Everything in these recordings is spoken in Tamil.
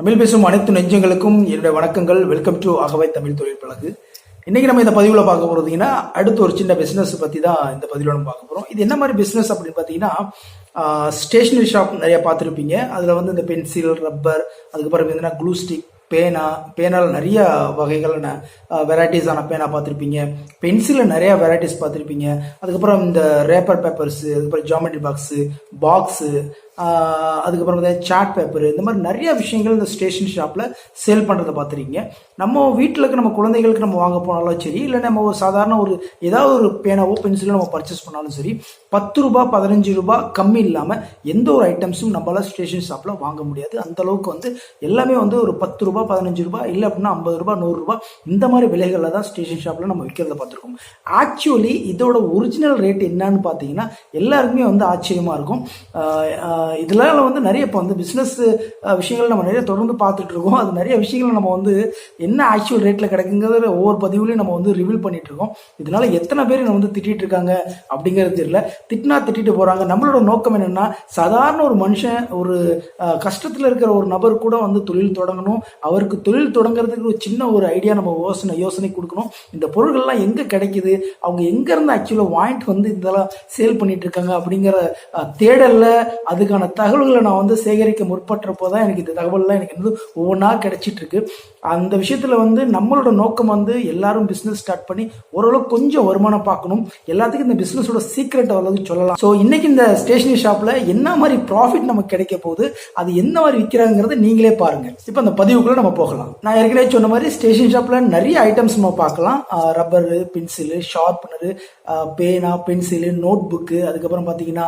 தமிழ் பேசும் அனைத்து நெஞ்சங்களுக்கும் என்னுடைய வணக்கங்கள். வெல்கம் டு ஆகவே தமிழ் தொழில் பழகு. இன்னைக்கு நம்ம இந்த பதிவில் பார்க்க போகிறதுங்கன்னா அடுத்து ஒரு சின்ன பிஸ்னஸ் பற்றி தான் இந்த பதிவில் நம்ம பார்க்க போகிறோம் இது என்ன மாதிரி பிஸ்னஸ் அப்படின்னு பார்த்தீங்கன்னா ஸ்டேஷனரி ஷாப் நிறைய பார்த்துருப்பீங்க. அதில் வந்து இந்த பென்சில் ரப்பர் அதுக்கப்புறம் பார்த்தீங்கன்னா க்ளூ ஸ்டிக் பேனா பேனால் நிறைய வகைகளான வெரைட்டிஸான பேனா பார்த்துருப்பீங்க. பென்சிலில் நிறையா வெரைட்டிஸ் பார்த்துருப்பீங்க. அதுக்கப்புறம் இந்த ரேப்பர் பேப்பர்ஸு அதுக்கப்புறம் ஜாமெட்ரி பாக்ஸு பாக்ஸு அதுக்கப்புறம் பார்த்தீங்கன்னா சார்ட் பேப்பர் இந்த மாதிரி நிறைய விஷயங்கள் இந்த ஸ்டேஷன் ஷாப்பில் சேல் பண்ணுறதை பார்த்துருக்கீங்க. நம்ம வீட்டில் இருக்க நம்ம குழந்தைகளுக்கு நம்ம வாங்க போனாலும் சரி இல்லை நம்ம ஒரு சாதாரண ஒரு ஏதாவது ஒரு பேனாவோ பென்சிலோ நம்ம பர்ச்சேஸ் பண்ணாலும் சரி பத்து ரூபா பதினஞ்சு ரூபா கம்மி இல்லாமல் எந்த ஒரு ஐட்டம்ஸும் நம்மளால் ஸ்டேஷன் ஷாப்பில் வாங்க முடியாது. அந்த அளவுக்கு வந்து எல்லாமே வந்து ஒரு பத்து ரூபா பதினஞ்சு ரூபா இல்லை அப்படின்னா ஐம்பது ரூபா நூறுரூபா இந்த மாதிரி விலைகளில் தான் ஸ்டேஷன் ஷாப்பில் நம்ம விற்கிறத பார்த்துருக்கோம். ஆக்சுவலி இதோட ஒரிஜினல் ரேட் என்னன்னு பார்த்தீங்கன்னா எல்லாருக்குமே வந்து ஆச்சரியமாக இருக்கும். இதெல்லாம் வந்து நிறைய இப்போ வந்து பிஸ்னஸ் விஷயங்கள் நம்ம நிறைய தொடர்ந்து பார்த்துட்டு இருக்கோம். அது நிறைய விஷயங்கள் நம்ம வந்து என்ன ஆக்சுவல் ரேட்டில் கிடைக்குங்கிறத ஒவ்வொரு பதிவுலையும் நம்ம வந்து ரிவீல் பண்ணிட்டு இருக்கோம் இதனால எத்தனை பேர் நம்ம வந்து திட்டிட்டு இருக்காங்க அப்படிங்கிறது தெரியல. திட்டினா திட்டிட்டு போறாங்க. நம்மளோட நோக்கம் என்னன்னா சாதாரண ஒரு மனுஷன் ஒரு கஷ்டத்தில் இருக்கிற ஒரு நபர் கூட வந்து தொழில் தொடங்கணும். அவருக்கு தொழில் தொடங்குறதுக்கு ஒரு சின்ன ஒரு ஐடியா நம்ம யோசனை யோசனை கொடுக்கணும். இந்த பொருள்கள்லாம் எங்கே கிடைக்குது? அவங்க எங்கேருந்து ஆக்சுவலாக வாங்கிட்டு வந்து இதெல்லாம் சேல் பண்ணிட்டு இருக்காங்க அப்படிங்கிற தேடலில் அதுக்கான தகவல்களை நான் வந்து சேகரிக்க முற்பட்டுறப்போ தான் எனக்கு இந்த தகவல்லாம் எனக்கு வந்து ஒவ்வொன்றா கிடைச்சிட்டு இருக்கு அந்த விஷயத்தில் வந்து நம்மளோட நோக்கம் வந்து எல்லாரும் பிஸ்னஸ் ஸ்டார்ட் பண்ணி ஓரளவு கொஞ்சம் வருமானம் பார்க்கணும். எல்லாத்துக்கும் இந்த பிஸ்னஸோட சீக்ரெட் அவ்வளவு சொல்லலாம். ஸோ இன்னைக்கு இந்த ஸ்டேஷனரி ஷாப்பில் என்ன மாதிரி ப்ராஃபிட் நமக்கு கிடைக்க போகுது அது என்ன மாதிரி விற்கிறாங்கிறத நீங்களே பாருங்க. இப்போ அந்த பதிவுக்குள்ள நம்ம போகலாம். நான் ஏற்கனவே சொன்ன மாதிரி ஸ்டேஷன் ஷாப்பில் நிறைய ஐட்டம்ஸ் நம்ம பார்க்கலாம். ரப்பரு பென்சிலு ஷார்ப்னரு பேனா பென்சிலு நோட் புக்கு அதுக்கப்புறம் பார்த்தீங்கன்னா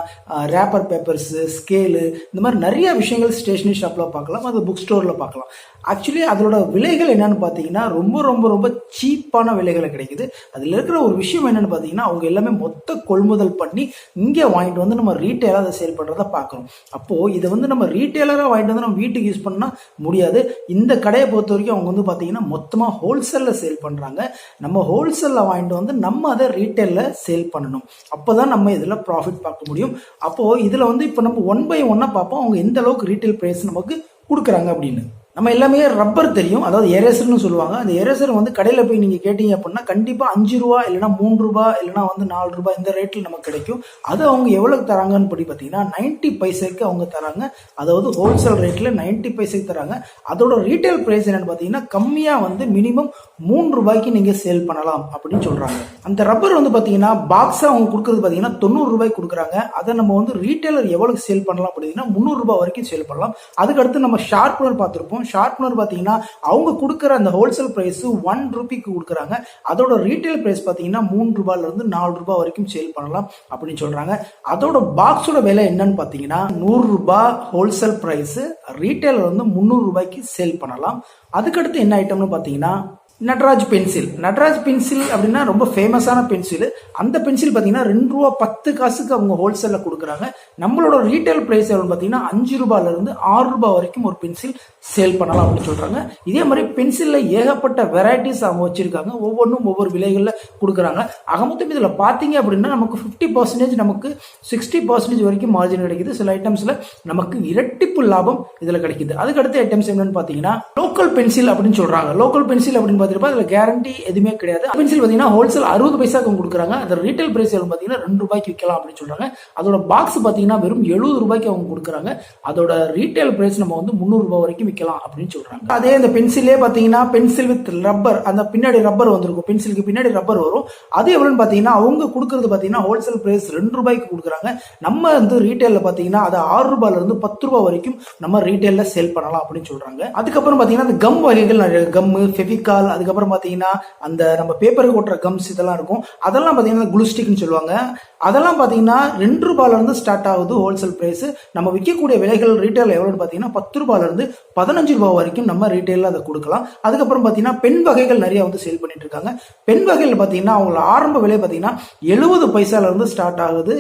ரேப்பர் பேப்பர்ஸு ஸ்கேலு இந்த மாதிரி நிறைய விஷயங்கள் ஸ்டேஷனரி ஷாப்பில் பார்க்கலாம். அது புக் ஸ்டோரில் பார்க்கலாம். ஆக்சுவலி அதோட விலைகள் என்னன்னு பார்த்தீங்கன்னா ரொம்ப ரொம்ப ரொம்ப சீப்பான விலைகளை கிடைக்குது. அதில் இருக்கிற ஒரு விஷயம் என்னென்னு பார்த்தீங்கன்னா அவங்க எல்லாமே மொத்த கொள்முதல் பண்ணி இங்கே வாங்கிட்டு வந்து நம்ம ரீட்டைலாக அதை சேல் பண்ணுறத பார்க்குறோம் அப்போது இதை வந்து நம்ம ரீட்டைலராக வாங்கிட்டு வந்து நம்ம வீட்டுக்கு யூஸ் பண்ணால் முடியாது. இந்த கடையை பொறுத்த வரைக்கும் அவங்க வந்து பார்த்தீங்கன்னா மொத்தமாக ஹோல்சேலில் சேல் பண்ணுறாங்க நம்ம ஹோல்சேலில் வாங்கிட்டு வந்து நம்ம அதை ரீட்டைலில் சேல் பண்ணணும். அப்போ தான் நம்ம இதில் ப்ராஃபிட் பார்க்க முடியும். அப்போது இதில் வந்து இப்போ நம்ம ஒன் பை ஒன்னாக பார்ப்போம். அவங்க எந்த அளவுக்கு ரீட்டைல் ப்ரைஸ் நமக்கு கொடுக்குறாங்க அப்படின்னு. நம்ம எல்லாமே ரப்பர் தெரியும். அதாவது எரேசர்னு சொல்லுவாங்க. அந்த எரேசர் வந்து கடையில் போய் நீங்கள் கேட்டீங்க அப்படின்னா கண்டிப்பாக அஞ்சு ரூபா இல்லைனா மூணு ரூபா இல்லைனா வந்து நாலு ரூபாய் இந்த ரேட்டில் நமக்கு கிடைக்கும். அது அவங்க எவ்வளோக்கு தராங்கன்னு படி பார்த்தீங்கன்னா நைன்ட்டி பைசைக்கு அவங்க தராங்க. அதாவது ஹோல்சேல் ரேட்டில் நைன்ட்டி பைசைக்கு தராங்க. அதோட ரீட்டைல் ப்ரைஸ் என்னன்னு பார்த்தீங்கன்னா கம்மியாக வந்து மினிமம் மூணு ரூபாய்க்கு நீங்கள் சேல் பண்ணலாம் அப்படின்னு சொல்கிறாங்க அந்த ரப்பர் வந்து பார்த்தீங்கன்னா பாக்ஸாக அவங்க கொடுக்குறது பார்த்தீங்கன்னா தொண்ணூறு ரூபாய்க்கு கொடுக்குறாங்க. அதை நம்ம வந்து ரீட்டைலர் எவ்வளோக்கு சேல் பண்ணலாம் அப்படின்னா முந்நூறுரூபா வரைக்கும் சேல் பண்ணலாம். அதுக்கடுத்து நம்ம ஷார்ப்னர் பார்த்துருப்போம். ஷார்ப்னர் பார்த்தீங்கன்னா அவங்க கொடுக்குற அந்த ஹோல்சேல் ப்ரைஸ் ஒன் ருபிக்கு கொடுக்குறாங்க. அதோட ரீட்டைல் ப்ரைஸ் பார்த்தீங்கன்னா மூணு ரூபாயிலிருந்து நாலு ரூபாய் வரைக்கும் சேல் பண்ணலாம் அப்படின்னு சொல்கிறாங்க அதோட பாக்ஸோட விலை என்னன்னு பார்த்தீங்கன்னா நூறுரூபா ஹோல்சேல் ப்ரைஸு ரீட்டைலர் வந்து முந்நூறு ரூபாய்க்கு சேல் பண்ணலாம். அதுக்கடுத்து என்ன ஐட்டம்னு பார்த்தீங்கன்னா நட்ராஜ் பென்சில். நட்ராஜ் பென்சில் அப்படின்னா ரொம்ப ஃபேமஸான பென்சில். அந்த பென்சில் பார்த்தீங்கன்னா ரெண்டு ரூபா பத்து காசுக்கு அவங்க ஹோல்சேலில் கொடுக்குறாங்க. நம்மளோட ரீட்டைல் ப்ரைஸ் எவ்வளோன்னு பார்த்தீங்கன்னா அஞ்சு ரூபாயிலிருந்து ஆறு ரூபாய் வரைக்கும் ஒரு பென்சில் சேல் பண்ணலாம் அப்படின்னு சொல்கிறாங்க இதே மாதிரி பென்சிலில் ஏகப்பட்ட வெரைட்டிஸ் அவங்க வச்சுருக்காங்க. ஒவ்வொன்றும் ஒவ்வொரு விலைகளில் கொடுக்குறாங்க. அகமொத்தம் இதில் பார்த்தீங்க அப்படின்னா நமக்கு ஃபிஃப்டி பர்சன்டேஜ் நமக்கு சிக்ஸ்டி பர்சன்டேஜ் வரைக்கும் மார்ஜின் கிடைக்குது. சில ஐட்டம்ஸில் நமக்கு இரட்டிப்பு லாபம் இதில் கிடைக்குது. அதுக்கு அடுத்த ஐட்டம்ஸ் என்னென்னு பார்த்தீங்கன்னா லோக்கல் பென்சில் அப்படின்னு சொல்கிறாங்க லோக்கல் பென்சில் அப்படின்னு பார்த்துருப்பா அதில் கேரண்டி எதுவுமே கிடையாது. பென்சில் பார்த்தீங்கன்னா ஹோல்சேல் அறுபது பைசாக்கு அவங்க கொடுக்குறாங்க. அந்த ரீட்டைல் பிரைஸ் எவ்வளோ பார்த்தீங்கன்னா ரெண்டு ரூபாய்க்கு விற்கலாம் அப்படின்னு சொல்கிறாங்க அதோட பாக்ஸ் பார்த்தீங்கன்னா வெறும் எழுபது ரூபாய்க்கு அவங்க கொடுக்குறாங்க. அதோட ரீட்டைல் பிரைஸ் நம்ம வந்து முந்நூறு ரூபாய் வரைக்கும் விற்கலாம் அப்படின்னு சொல்கிறாங்க அதே இந்த பென்சிலே பார்த்தீங்கன்னா பென்சில் வித் ரப்பர் அந்த பின்னாடி ரப்பர் வந்திருக்கும். பென்சிலுக்கு பின்னாடி ரப்பர் வரும். அது எவ்வளோன்னு பார்த்தீங்கன்னா அவங்க கொடுக்குறது பார்த்தீங்கன்னா ஹோல்சேல் பிரைஸ் ரெண்டு ரூபாய்க்கு கொடுக்குறாங்க. நம்ம வந்து ரீட்டைலில் பார்த்தீங்கன்னா அது ஆறு ரூபாயில இருந்து பத்து ரூபாய் வரைக்கும் நம்ம ரீட்டைலில் சேல் பண்ணலாம் அப்படின்னு சொல்கிறாங்க அதுக்கப்புறம் பார்த்தீங்கன்னா அந்த கம் வகைகள் நிறைய கம்மு ஃபெவிகால் அதுக்கப்புறம் பார்த்தீங்கன்னா அந்த நம்ம பேப்பருக்கு ஓட்டுற கம்ஸ் இதெல்லாம் இருக்கும். அதெல்லாம் பார்த்தீங்கன்னா குளுஸ்டிக்னு சொல்லுவாங்க. அதெல்லாம் பார்த்தீங்கன்னா ரெண்டு ரூபாயிலேருந்து ஸ்டார்ட் ஆகுது ஹோல்சேல் ப்ரைஸு நம்ம விற்கக்கூடிய விலைகள் ரீட்டைல் எவ்வளோன்னு பார்த்தீங்கன்னா பத்து ரூபாயிலேருந்து பதினஞ்சு ரூபா வரைக்கும் நம்ம ரீட்டைலில் அதை கொடுக்கலாம். அதுக்கப்புறம் பார்த்தீங்கன்னா பெண் வகைகள் நிறையா வந்து சேல் பண்ணிட்டு இருக்காங்க. பெண் வகைகள் பார்த்தீங்கன்னா அவங்களோட ஆரம்ப விலை பார்த்தீங்கன்னா எழுபது பைசாலேருந்து ஸ்டார்ட் ஆகுது.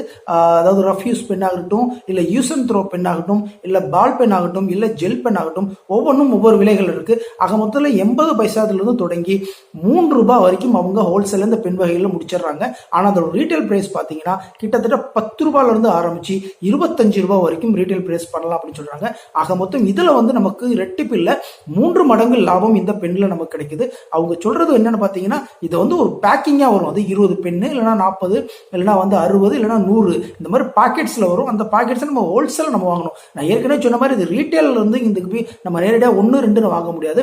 அதாவது ரஃப் யூஸ் பென் ஆகட்டும் இல்லை யூஸ் அண்ட் த்ரோ பென் ஆகட்டும் இல்லை பால் பென் ஆகட்டும் இல்லை ஜெல் பென் ஆகட்டும் ஒவ்வொன்றும் ஒவ்வொரு விலைகள் இருக்குது ஆக மொத்தத்தில் எண்பது பைசாத்திலிருந்து தொடங்கி மூன்று ரூபாய் வரைக்கும் அவங்க ஹோல்சேலில் இந்த பெண் வகைகளில் முடிச்சிடுறாங்க. ஆனால் அதோட ரீட்டைல் ப்ரைஸ் பார்த்தீங்கன்னா பார்த்தீங்கன்னா கிட்டத்தட்ட பத்து ரூபாயிலிருந்து இருந்து இருபத்தஞ்சு ரூபா வரைக்கும் ரீட்டைல் ப்ரைஸ் பண்ணலாம் அப்படின்னு சொல்கிறாங்க ஆக மொத்தம் இதில் வந்து நமக்கு ரெட்டிப்பில் மூன்று மடங்கு லாபம் இந்த பெண்ணில் நமக்கு கிடைக்குது. அவங்க சொல்கிறது என்னென்னு பார்த்தீங்கன்னா இதை வந்து ஒரு பேக்கிங்காக வரும். அது இருபது பெண்ணு இல்லைன்னா நாற்பது இல்லைன்னா வந்து அறுபது இல்லைன்னா நூறு. இந்த மாதிரி பாக்கெட்ஸில் வரும். அந்த பாக்கெட்ஸை நம்ம ஹோல்சேல் நம்ம வாங்கணும். நான் ஏற்கனவே சொன்ன மாதிரி இது ரீட்டைல் இருந்து இதுக்கு போய் நம்ம நேரடியாக ஒன்று ரெண்டுன்னு வாங்க முடியாது.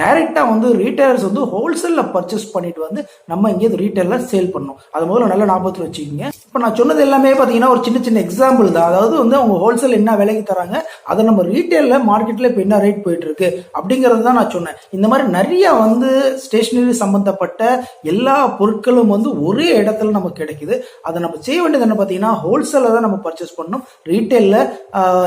டைரெக்டாக வந்து ரீட்டைலர்ஸ் வந்து ஹோல்சேலில் பர்ச்சேஸ் பண்ணிட்டு வந்து நம்ம இங்கே ரீட்டைலில் சேல் பண்ணணும். அது முதல்ல நல்ல ஞாபகத்தில் வச்சுக்கோங்க. இப்போ நான் சொன்னது எல்லாமே பார்த்தீங்கன்னா ஒரு சின்ன சின்ன எக்ஸாம்பிள் தான். அதாவது வந்து அவங்க ஹோல்சேல் என்ன விலைக்கு தராங்க அதை நம்ம ரீட்டைலில் மார்க்கெட்டில் இப்போ என்ன ரேட் போயிட்டு இருக்கு அப்படிங்கிறது தான் நான் சொன்னேன். இந்த மாதிரி நிறைய வந்து ஸ்டேஷ்னரி சம்மந்தப்பட்ட எல்லா பொருட்களும் வந்து ஒரே இடத்துல நமக்கு கிடைக்குது. அதை நம்ம செய்ய வேண்டியது என்ன பார்த்தீங்கன்னா ஹோல்சேலில் தான் நம்ம பர்ச்சேஸ் பண்ணணும். ரீட்டைலில்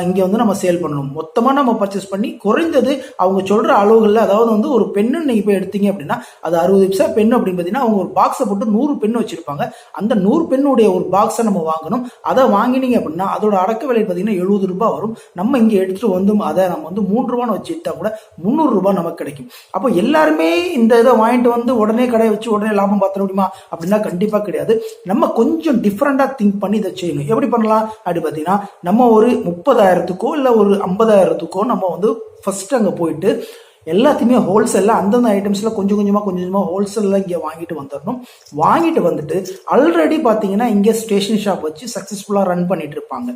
இங்கே வந்து நம்ம சேல் பண்ணணும். மொத்தமாக நம்ம பர்ச்சேஸ் பண்ணி குறைந்தது அவங்க சொல்கிற அளவுகளில் அதாவது வந்து ஒரு பெண்ணு நீங்கள் போய் எடுத்தீங்க அப்படின்னா அது அறுபது நிமிஷம் பெண் அப்படின்னு பார்த்தீங்கன்னா அவங்க ஒரு பாக்ஸை போட்டு நூறு பெண் வச்சிருப்பாங்க. அந்த நூறு பெண்ணுடைய ஒரு பாக்ஸை நம்ம வாங்கணும். அதை வாங்கினீங்க அப்படின்னா அதோட அடக்க விலை பார்த்தீங்கன்னா எழுபது ரூபாய் வரும். நம்ம இங்கே எடுத்துகிட்டு வந்து அதை நம்ம வந்து மூன்று ரூபான்னு வச்சு கூட முந்நூறு ரூபாய் நமக்கு கிடைக்கும். அப்போ எல்லாருமே இந்த இதை வாங்கிட்டு வந்து உடனே கடையை வச்சு உடனே லாபம் பார்த்துட முடியுமா? அப்படின்னா கண்டிப்பாக கிடையாது. நம்ம கொஞ்சம் டிஃப்ரெண்ட்டாக திங்க் பண்ணி இதை செய்யணும். எப்படி பண்ணலாம்? அப்படி பார்த்தீங்கன்னா நம்ம ஒரு முப்பதாயிரத்துக்கோ இல்லை ஒரு ஐம்பதாயிரத்துக்கோ நம்ம வந்து ஃபஸ்ட்டு அங்கே போயிட்டு எல்லாத்தையுமே ஹோல்சேலில் அந்தந்த ஐட்டம்ஸில் கொஞ்சம் கொஞ்சமாக கொஞ்சம் கொஞ்சமாக ஹோல்சேலில் இங்கே வாங்கிட்டு வந்துடணும் வாங்கிட்டு வந்துட்டு ஆல்ரெடி பார்த்தீங்கன்னா இங்கே ஸ்டேஷனரி ஷாப் வச்சு சக்ஸஸ்ஃபுல்லாக ரன் பண்ணிட்டு இருப்பாங்க.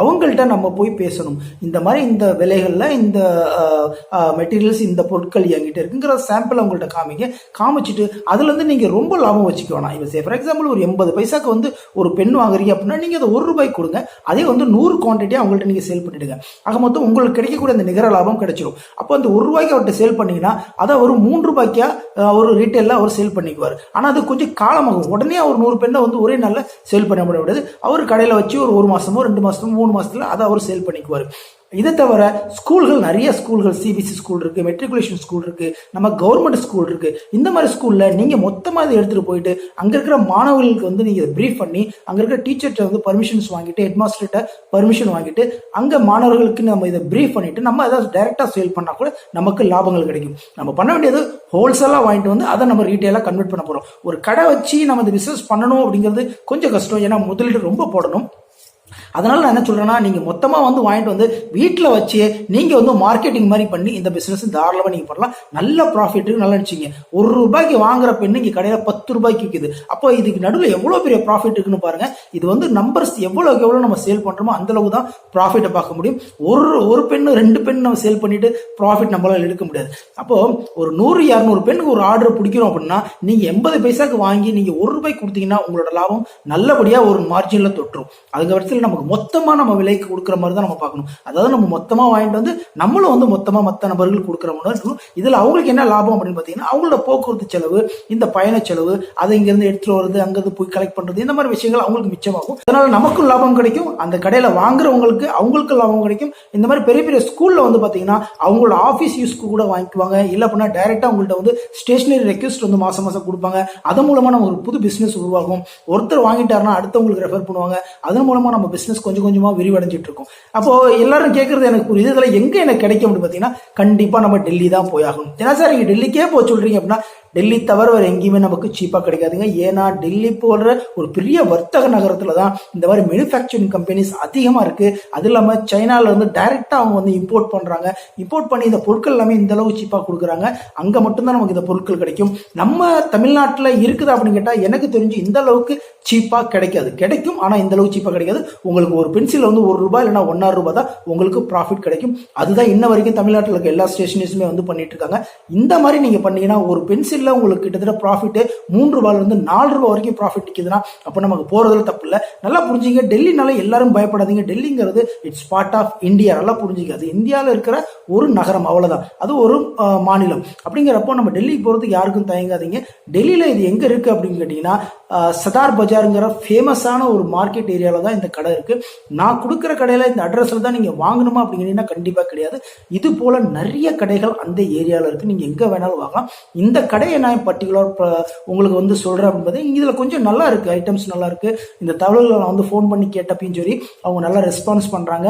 அவங்கள்ட்ட நம்ம போய் பேசணும். இந்த மாதிரி இந்த விலைகளில் இந்த மெட்டீரியல்ஸ் இந்த பொருட்கள் என்கிட்ட இருக்குங்கிற சாம்பிள் அவங்கள்ட்ட காமிங்க. காமிச்சிட்டு அதுலேருந்து நீங்கள் ரொம்ப லாபம் வச்சுக்க வேணாம். இப்போ ஃபார் எக்ஸாம்பிள் ஒரு எண்பது பைசாக்கு வந்து ஒரு பெண் வாங்குறீங்க அப்படின்னா நீங்கள் அதை ஒரு ரூபாய்க்கு கொடுங்க. அதே வந்து நூறு குவான்டிட்டி அவங்கள்ட்ட நீங்கள் சேல் பண்ணிவிடுங்க ஆக மொத்தம் உங்களுக்கு கிடைக்கக்கூடிய அந்த நிகர லாபம் கிடைச்சிடும் அப்போ அந்த ஒரு ரூபாய்க்கு அவர்கிட்ட சேல் பண்ணீங்கன்னா அதை ஒரு மூன்று ரூபாய்க்கா அவர் ஒரு ரீட்டைலில் அவர் சேல் பண்ணிக்குவார். ஆனால் அது கொஞ்சம் காலமாகும். உடனே அவர் நூறு பெண்ணை வந்து ஒரே நாளில் சேல் பண்ண முடியாது. அவர் கடையில் வச்சு ஒரு ஒரு மாதமோ ரெண்டு மாதமோ மூணு மாதத்தில் அதை அவர் சேல் பண்ணிக்குவார். இதை தவிர ஸ்கூல்கள் நிறைய ஸ்கூல்கள் சிபிஎஸ்சி ஸ்கூல் இருக்கு மெட்ரிகுலேஷன் ஸ்கூல் இருக்கு நம்ம கவர்மெண்ட் ஸ்கூல் இருக்கு. இந்த மாதிரி ஸ்கூல்ல நீங்க மொத்தமா இதை எடுத்துட்டு போயிட்டு அங்க இருக்கிற மாணவர்களுக்கு வந்து நீங்க ப்ரீஃப் பண்ணி அங்க இருக்கிற டீச்சர்கிட்ட வந்து பர்மிஷன்ஸ் வாங்கிட்டு ஹெட்மாஸ்டர்கிட்ட பர்மிஷன் வாங்கிட்டு அங்க மாணவர்களுக்கு நம்ம இதை ப்ரீஃப் பண்ணிட்டு நம்ம அதை டைரக்டா சேல் பண்ணா கூட நமக்கு லாபங்கள் கிடைக்கும். நம்ம பண்ண வேண்டியது ஹோல்சேலா வாங்கிட்டு வந்து அதை நம்ம ரீட்டைலா கன்வெர்ட் பண்ண போறோம். ஒரு கடை வச்சு நம்ம இந்த பிசினஸ் பண்ணணும் அப்படிங்கிறது கொஞ்சம் கஷ்டம். ஏன்னா முதலீடு ரொம்ப போடணும். அதனால நான் என்ன சொல்றேன்னா நீங்க மொத்தமா வந்து வாங்கிட்டு வந்து வீட்டில் வச்சு நீங்க வந்து மார்க்கெட்டிங் மாதிரி பண்ணி இந்த பிசினஸ் தாராளமாக நீங்க பண்ணலாம். நல்ல ப்ராஃபிட் நல்லா நினச்சிங்க ஒரு ரூபாய்க்கு வாங்குற பெண்ணு இங்கே கடையில் பத்து ரூபாய்க்கு விற்குது அப்போ இதுக்கு நடுவில் எவ்வளோ பெரிய ப்ராஃபிட் இருக்குன்னு பாருங்க. இது வந்து நம்பர்ஸ் எவ்வளோக்கு எவ்வளோ நம்ம சேல் பண்ணுறோமோ அந்த அளவுக்கு தான் ப்ராஃபிட்டை பார்க்க முடியும். ஒரு ஒரு பெண்ணு ரெண்டு பெண் நம்ம சேல் பண்ணிட்டு ப்ராஃபிட் நம்மளால் எடுக்க முடியாது. அப்போ ஒரு நூறு இரநூறு பெண்ணுக்கு ஒரு ஆர்டர் பிடிக்கிறோம் அப்படின்னா நீங்க எண்பது பைசாக்கு வாங்கி நீங்க ஒரு ரூபாய்க்கு கொடுத்தீங்கன்னா உங்களோட லாபம் நல்லபடியா ஒரு மார்ஜினில் தொட்டுரும் அதுக்கு பட்சத்தில் நமக்கு மொத்தமாக நம்ம விலைக்கு கொடுக்குற மாதிரி தான் நம்ம பார்க்கணும். அதாவது நம்ம மொத்தமாக வாங்கிட்டு வந்து நம்மளும் வந்து மொத்தமாக மற்ற நபர்கள் கொடுக்குற மாதிரி இருக்கணும். இதில் அவங்களுக்கு என்ன லாபம் அப்படின்னு பார்த்தீங்கன்னா அவங்களோட போக்குவரத்து செலவு இந்த பயண செலவு அதை இங்கேருந்து எடுத்துகிட்டு வர்றது அங்கேருந்து போய் கலெக்ட் பண்ணுறது இந்த மாதிரி விஷயங்கள் அவங்களுக்கு மிச்சமாகும். அதனால நமக்கும் லாபம் கிடைக்கும். அந்த கடையில் வாங்குறவங்களுக்கு அவங்களுக்கு லாபம் கிடைக்கும். இந்த மாதிரி பெரிய பெரிய ஸ்கூலில் வந்து பார்த்தீங்கன்னா அவங்களோட ஆஃபீஸ் யூஸ்க்கு கூட வாங்கிக்குவாங்க. இல்லை அப்படின்னா டைரெக்டாக அவங்கள்ட்ட வந்து ஸ்டேஷனரி ரெக்வஸ்ட் வந்து மாதம் மாதம் கொடுப்பாங்க. அதன் மூலமாக நம்ம ஒரு புது பிஸ்னஸ் உருவாகும். ஒருத்தர் வாங்கிட்டாருன்னா அடுத்தவங்களுக்கு ரெஃபர் பண்ணுவாங்க. அதன் மூலமாக நம்ம பிஸ்னஸ் பிஸ்னஸ் கொஞ்சம் கொஞ்சமா விரிவடைஞ்சிட்டு இருக்கும் அப்போ எல்லாரும் கேட்கறது எனக்கு புரியுது. இதில் எங்க எனக்கு கிடைக்கும் அப்படின்னு பாத்தீங்கன்னா கண்டிப்பா நம்ம டெல்லி தான் போயாகணும். ஏன்னா சார் நீங்க டெல்லிக்கே போக சொல்றீங்க அப்படின்னா டெல்லி தவிர வேறு எங்கேயுமே நமக்கு சீப்பாக கிடைக்காதுங்க. ஏன்னா டெல்லி போன்ற ஒரு பெரிய வர்த்தக நகரத்தில் தான் இந்த மாதிரி மேனுஃபேக்சரிங் கம்பெனிஸ் அதிகமாக இருக்குது அது இல்லாமல் சைனால இருந்து அவங்க வந்து இம்போர்ட் பண்ணுறாங்க இம்போர்ட் பண்ணி இந்த பொருட்கள் எல்லாமே இந்த அளவு கொடுக்குறாங்க. அங்கே மட்டும்தான் நமக்கு இந்த பொருட்கள் கிடைக்கும். நம்ம தமிழ்நாட்டில் இருக்குது அப்படின்னு கேட்டால் எனக்கு தெரிஞ்சு இந்த அளவுக்கு சீப்பாக கிடைக்காது. கிடைக்கும் ஆனால் இந்த அளவுக்கு சீப்பாக கிடைக்காது. உங்களுக்கு ஒரு பென்சில் வந்து ஒரு ரூபாய் இல்லைன்னா ஒன்னாறு ரூபாய் தான் உங்களுக்கு ப்ராஃபிட் கிடைக்கும். அதுதான் இன்ன வரைக்கும் தமிழ்நாட்டில் இருக்க எல்லா ஸ்டேஷனரிஸுமே வந்து பண்ணிட்டு இருக்காங்க. இந்த மாதிரி நீங்கள் பண்ணீங்கன்னா ஒரு பென்சில் பென்சில்ல உங்களுக்கு கிட்டத்தட்ட ப்ராஃபிட் மூன்று ரூபாயில இருந்து நாலு ரூபாய் வரைக்கும் ப்ராஃபிட் நிற்கிதுன்னா அப்போ நமக்கு போறதுல தப்பு இல்லை. நல்லா புரிஞ்சுங்க. டெல்லினால எல்லாரும் பயப்படாதீங்க. டெல்லிங்கிறது இட்ஸ் பார்ட் ஆஃப் இந்தியா நல்லா புரிஞ்சுங்க. அது இந்தியாவில் இருக்கிற ஒரு நகரம் அவ்வளோதான் அது ஒரு மாநிலம். அப்படிங்கிறப்போ நம்ம டெல்லிக்கு போறதுக்கு யாருக்கும் தயங்காதீங்க. டெல்லியில் இது எங்கே இருக்குது அப்படின்னு கேட்டிங்கன்னா சதார் பஜாருங்கிற ஃபேமஸான ஒரு மார்க்கெட் ஏரியாவில் தான் இந்த கடை இருக்குது நான் கொடுக்குற கடையில் இந்த அட்ரஸில் தான் நீங்கள் வாங்கணுமா அப்படிங்கிறீங்கன்னா கண்டிப்பாக கிடையாது. இது போல் நிறைய கடைகள் அந்த ஏரியாவில் இருக்குது நீங்கள் எங்கே வேணாலும் வாங்கலாம். இந்த கடையை நான் பர்டிகுலர் உங்களுக்கு வந்து சொல்கிறேன் அப்படின்பது இதில் கொஞ்சம் நல்லா இருக்குது ஐட்டம்ஸ் நல்லா இருக்குது இந்த தகவல்களை நான் வந்து ஃபோன் பண்ணி கேட்டப்பையும் சரி அவங்க நல்லா ரெஸ்பான்ஸ் பண்ணுறாங்க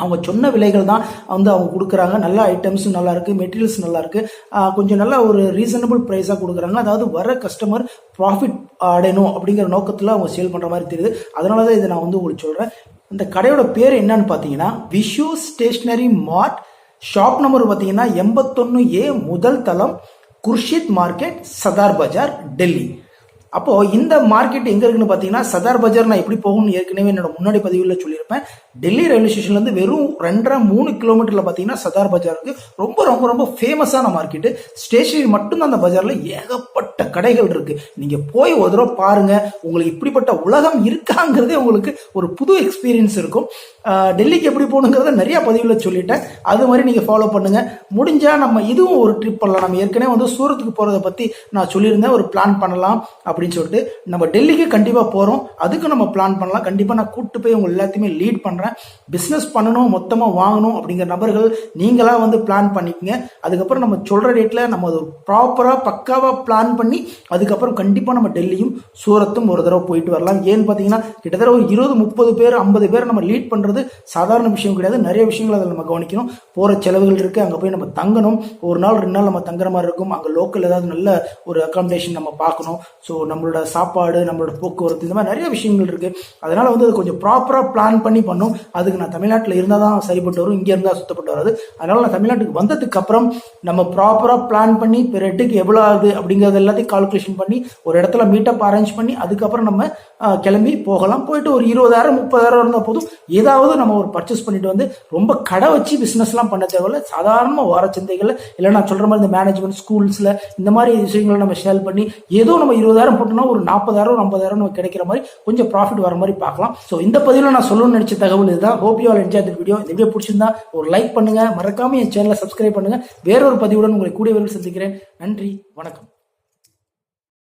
அவங்க சொன்ன விலைகள் தான் வந்து அவங்க கொடுக்குறாங்க. நல்ல ஐட்டம்ஸும் நல்லாருக்கு மெட்டீரியல்ஸ் நல்லாயிருக்கு கொஞ்சம் நல்ல ஒரு ரீசனபிள் ப்ரைஸாக கொடுக்குறாங்க. அதாவது வர கஸ்டமர் ப்ராஃபிட் அடையணும் அப்படிங்கிற நோக்கத்தில் அவங்க சேல் பண்ணுற மாதிரி தெரியுது. அதனால தான் இதை நான் வந்து உங்களுக்கு சொல்கிறேன் இந்த கடையோட பேர் என்னன்னு பார்த்தீங்கன்னா Vishu stationery mart shop number பார்த்தீங்கன்னா எண்பத்தொன்று ஏ முதல் தளம் குர்ஷித் மார்க்கெட் சதார் பஜார் டெல்லி அப்போது இந்த மார்க்கெட் எங்கே இருக்குன்னு பார்த்தீங்கன்னா சதார் பஜார் நான் எப்படி போகணும்னு ஏற்கனவே என்னோட முன்னாடி பதிவில் சொல்லியிருப்பேன். டெல்லி ரயில்வே ஸ்டேஷன்லேருந்து வெறும் ரெண்டரை மூணு கிலோமீட்டரில் பார்த்தீங்கன்னா சதார் பஜார் இருக்குது ரொம்ப ரொம்ப ரொம்ப ஃபேமஸான மார்க்கெட்டு ஸ்டேஷனரி மட்டும்தான் அந்த பஜாரில் ஏகப்பட்ட கடைகள் இருக்குது நீங்கள் போய் ஒரு தடவை பாருங்கள் உங்களுக்கு இப்படிப்பட்ட உலகம் இருக்காங்கிறதே உங்களுக்கு ஒரு புது எக்ஸ்பீரியன்ஸ் இருக்கும். டெல்லிக்கு எப்படி போகணுங்கிறத நிறையா பதிவில் சொல்லிட்டேன். அது மாதிரி நீங்கள் ஃபாலோ பண்ணுங்கள் முடிஞ்சால் நம்ம இதுவும் ஒரு ட்ரிப் பண்ணலாம். நம்ம ஏற்கனவே வந்து சூரத்துக்கு போகிறத பற்றி நான் சொல்லியிருந்தேன். ஒரு பிளான் பண்ணலாம் அப்படின்னு சொல்லிட்டு நம்ம டெல்லிக்கு கண்டிப்பாக போகிறோம் அதுக்கு நம்ம பிளான் பண்ணலாம். கண்டிப்பாக நான் கூப்பிட்டு போய் உங்க எல்லாத்தையுமே லீட் பண்ணுறேன் பிஸ்னஸ் பண்ணணும் மொத்தமாக வாங்கணும் அப்படிங்கிற நபர்கள் நீங்களாக வந்து பிளான் பண்ணிக்கங்க. அதுக்கப்புறம் நம்ம சொல்கிற டேட்டில் நம்ம அது ப்ராப்பராக பக்காவாக பிளான் பண்ணி அதுக்கப்புறம் கண்டிப்பாக நம்ம டெல்லியும் சூரத்தும் ஒரு தடவை போயிட்டு வரலாம். ஏன்னு பார்த்தீங்கன்னா கிட்டத்தட்ட ஒரு இருபது முப்பது பேர் ஐம்பது பேர் நம்ம லீட் பண்ணுறது சாதாரண விஷயம் கிடையாது. நிறைய விஷயங்கள் அதில் நம்ம கவனிக்கணும். போகிற செலவுகள் இருக்குது அங்கே போய் நம்ம தங்கணும். ஒரு நாள் ரெண்டு நாள் நம்ம தங்குற மாதிரி இருக்கும். அங்கே லோக்கல் ஏதாவது நல்ல ஒரு அக்காமடேஷன் நம்ம பார்க்கணும். ஸோ நம்மளோட சாப்பாடு நம்மளோட போக்குவரத்து இந்த மாதிரி நிறைய விஷயங்கள் இருக்குது அதனால் வந்து அது கொஞ்சம் ப்ராப்பராக பிளான் பண்ணி பண்ணும். அதுக்கு நான் தமிழ்நாட்டில் இருந்தால் தான் சரிப்பட்டு வரும் இங்கே இருந்தால் சுத்தப்பட்டு வராது. அதனால நான் தமிழ்நாட்டுக்கு வந்ததுக்கு அப்புறம் நம்ம ப்ராப்பரா பிளான் பண்ணி பெர் ஹெட்டுக்கு எவ்வளோ ஆகுது அப்படிங்கறது எல்லாத்தையும் கால்குலேஷன் பண்ணி ஒரு இடத்துல மீட்டப் அரேஞ்ச் பண்ணி அதுக்கப்புறம் நம்ம கிளம்பி போகலாம். போயிட்டு ஒரு இருபதாயிரம் முப்பதாயிரம் இருந்தால் போதும். ஏதாவது நம்ம ஒரு பர்ச்சேஸ் பண்ணிட்டு வந்து ரொம்ப கடை வச்சு பிஸ்னஸ்லாம் பண்ண தேவையில்ல. சாதாரணமாக வார சந்தைகளில் இல்லை நான் சொல்ற மாதிரி இந்த மேனேஜ்மெண்ட் ஸ்கூல்ஸ்ல இந்த மாதிரி விஷயங்களை நம்ம ஷேர் பண்ணி ஏதோ நம்ம இருபதாயிரம் போட்டோம்னா ஒரு நாற்பதாயிரம் ஐம்பதாயிரம் நம்ம கிடைக்கிற மாதிரி கொஞ்சம் ப்ராஃபிட் வர மாதிரி பார்க்கலாம். ஸோ இந்த பதிவில் நான் சொல்லணும்னு நினைச்ச தகவல் இதுதான். Hope you all enjoy the video இந்த வீடியோ பிடிச்சிருந்தா ஒரு லைக் பண்ணுங்க. மறக்காம என் சேனலை சப்ஸ்கிரைப் பண்ணுங்க. வேறொரு பதிவுடன் உங்களை கூடிய விரைவில் சந்திக்கிறேன். நன்றி. வணக்கம்.